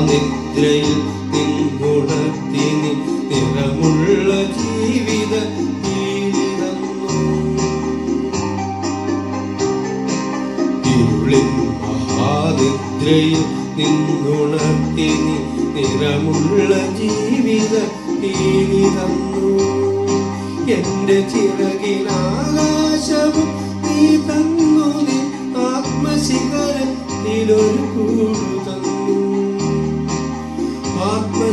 ജീവിത നിന്നുണർത്തി ജീവിത എന്റെ ചിറകിനാകാശവും നീ തന്നു നീ ആത്മശിഖരത്തിലൊരു കൂടു തന്നു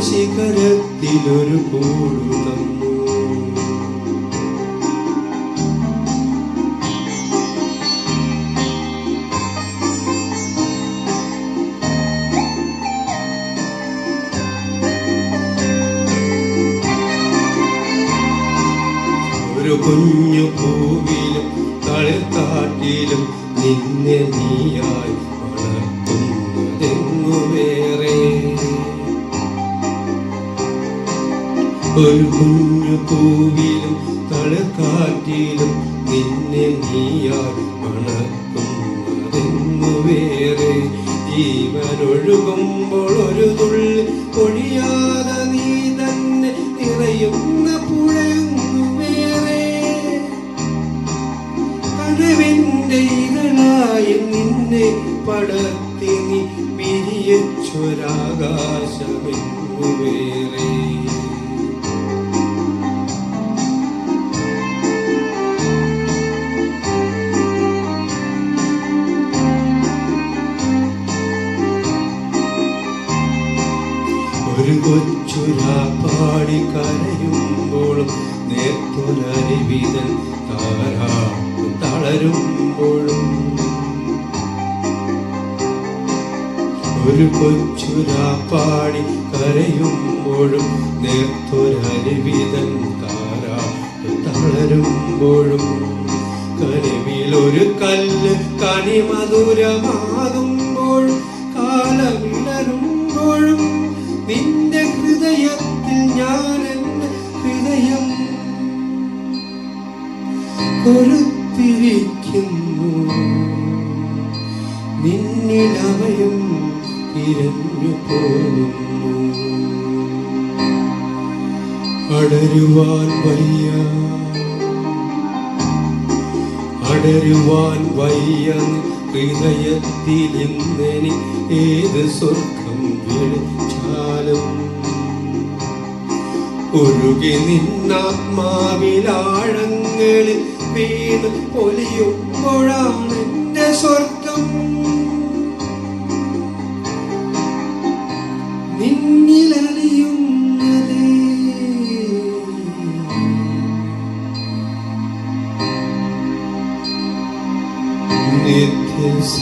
ആത്മശിഖരത്തിലൊരു കൂടു ഒരു കുഞ്ഞു പൂവിലും തളിർക്കാട്ടിലും നിന്നെ നീയായി ഒരു കുഞ്ഞു പൂവിലും തളക്കാറ്റിലും നിന്നെ നീയായി വളർത്തുന്നതെങ്ങു വേറെ ജീവനൊഴുകുമ്പോൾ ഒരു തുള്ളി ഒഴിയാതെ നീ തന്നെ നിറയുന്ന പുഴയുന്നു വേറെ. കനവിന്റെ ഇതളായി നിന്നെ പടർത്തി നീ വിരിയച്ചൊരാകാശമെങ്ങു വേറെ. കൊച്ചുരാപ്പാടി കരയുമ്പോഴും നേർത്തൊരരിവിതൻ താരാ തളരുമ്പോഴും. ഒരു കൊച്ചുരാപ്പാടി കരയുമ്പോഴും നേർത്തൊരരിവിതൻ താരാട്ട് തളരുമ്പോഴും. കനിവിലൊരു കല്ല് കനിമധുരമാകുമ്പോഴും കാലമിടരുമ്പോഴും ഹൃദയത്തിൽ ഞാൻ എന്റെ ഹൃദയം കൊരുത്തിരിക്കുന്നു നിന്നിലവയും തിരഞ്ഞു പോകുന്നു. അടരുവാൻ വയ്യ. അടരുവാൻ വയ്യ. ഹൃദയത്തിൽ ഇന്നെനി ഏത് സ്വർഗം വിളിച്ചാലും ഒഴുകി നിന്നാത്മാവിലാഴങ്ങളിൽ വീണ് പൊലിയുമ്പോഴാണ് എന്റെ സ്വർഗം. നിന്നിലറിയുന്നതേ നിത്യസ